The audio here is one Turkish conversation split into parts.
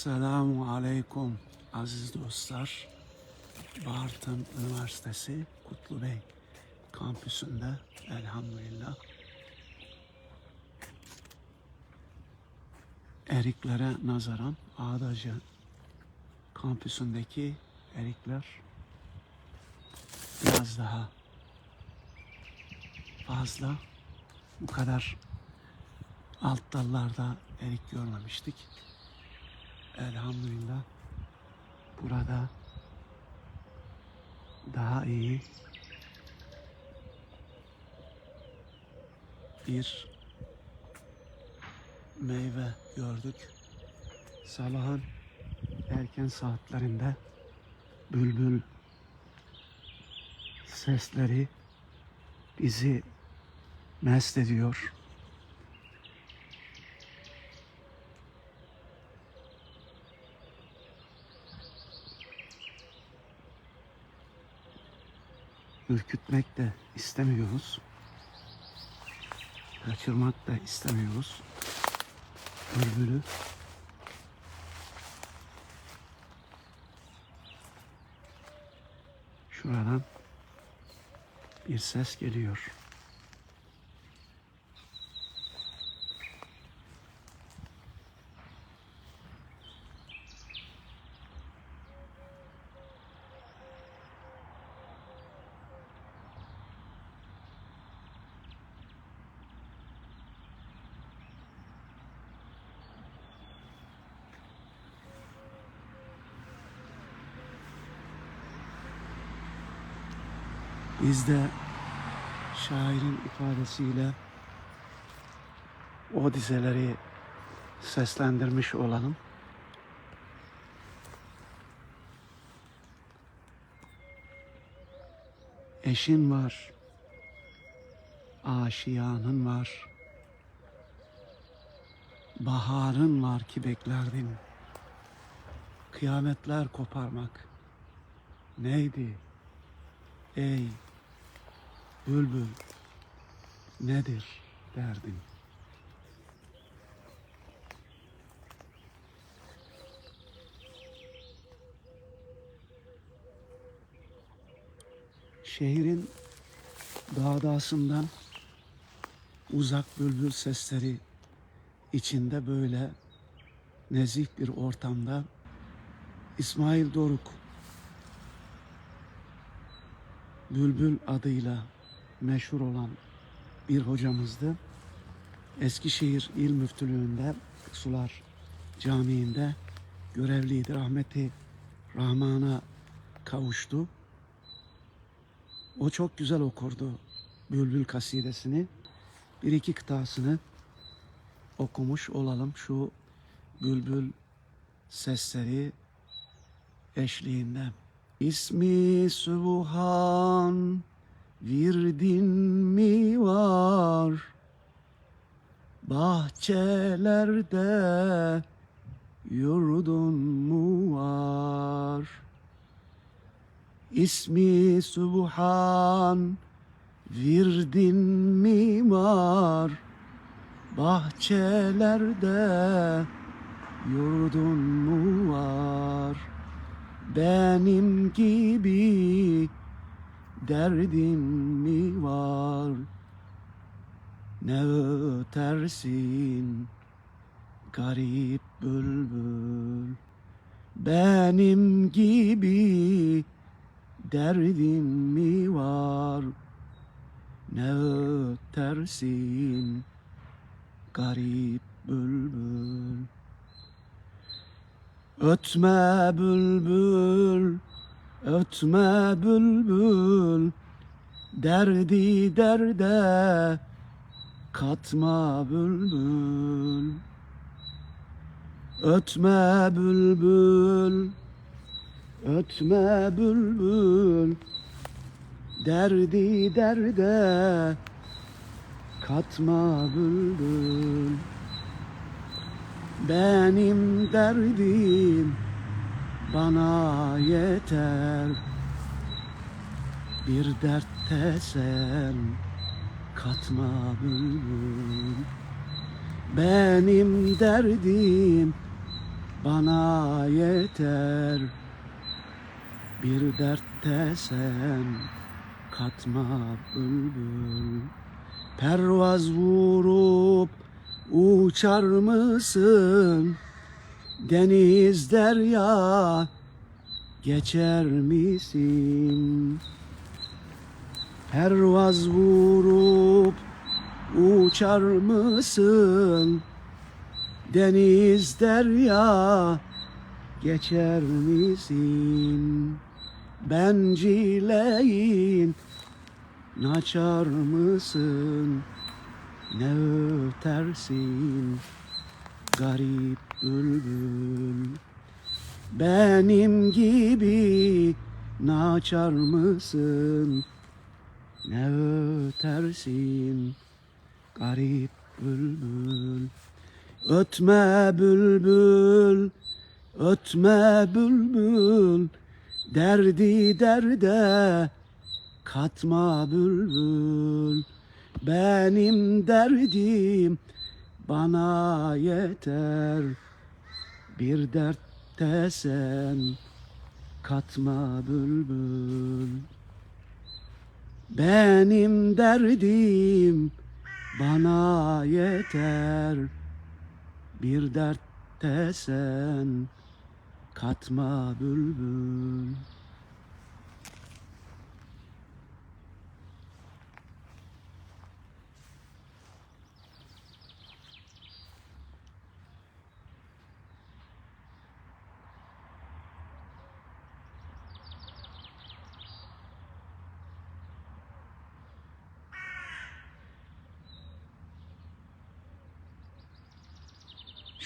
Esselamu Aleyküm aziz dostlar. Bartın Üniversitesi Kutlu Bey kampüsünde elhamdülillah eriklere nazaran Ağdacı kampüsündeki erikler biraz daha fazla bu kadar alt dallarda erik görmemiştik. Elhamdülillah burada daha iyi bir meyve gördük. Sabahın erken saatlerinde bülbül sesleri bizi mest ediyor. Ürkütmek de istemiyoruz. Kaçırmak da istemiyoruz. Bülbülü. Şuradan bir ses geliyor. Biz de şairin ifadesiyle o dizeleri seslendirmiş olalım. Eşin var, aşiyanın var, baharın var ki beklerdin. Kıyametler koparmak neydi ey Bülbül nedir derdin? Şehrin dağdasından uzak bülbül sesleri içinde böyle nezih bir ortamda İsmail Doruk Bülbül adıyla meşhur olan bir hocamızdı. Eskişehir İl Müftülüğü'nde Sular Camii'nde görevliydi. Rahmeti Rahman'a kavuştu. O çok güzel okurdu Bülbül kasidesini. Bir iki kıtasını okumuş olalım şu bülbül sesleri eşliğinde. İsmi Sübhan Virdin mi var? Bahçelerde yurdun mu var? İsmi Subhan virdin mi var? Bahçelerde yurdun mu var? Benim gibi derdin mi var? Ne ötersin garip bülbül? Benim gibi derdin mi var? Ne ötersin garip bülbül? Ötme bülbül, ötme bülbül, derdi derde katma bülbül. Ötme bülbül, ötme bülbül, derdi derde katma bülbül. Benim derdim bana yeter. Bir dertte sen katma bülbül Benim derdim bana yeter. Bir dertte sen katma bülbül Pervaz vurup uçar mısın? Deniz derya geçer misin? Pervaz vurup uçar mısın? Deniz derya geçer misin? Bencileyin Naçar mısın? Ne ötersin? Garip bülbül Benim gibi naçar mısın? Ne ötersin? Garip bülbül Ötme bülbül Ötme bülbül Derdi derde Katma bülbül Benim derdim Bana yeter. Bir dertte sen Katma bülbül. Benim derdim Bana yeter. Bir dertte sen Katma bülbül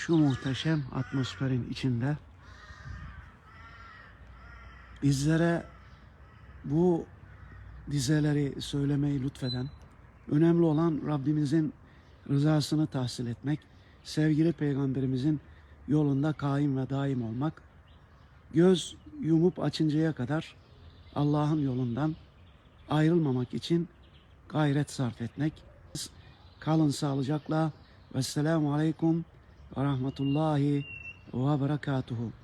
şu muhteşem atmosferin içinde bizlere bu dizeleri söylemeyi lütfeden, önemli olan Rabbimizin rızasını tahsil etmek, sevgili peygamberimizin yolunda kaim ve daim olmak, göz yumup açıncaya kadar Allah'ın yolundan ayrılmamak için gayret sarf etmek. Kalın sağlıcakla. Vesselamu aleyküm ve rahmetullahi ve berekatuhu.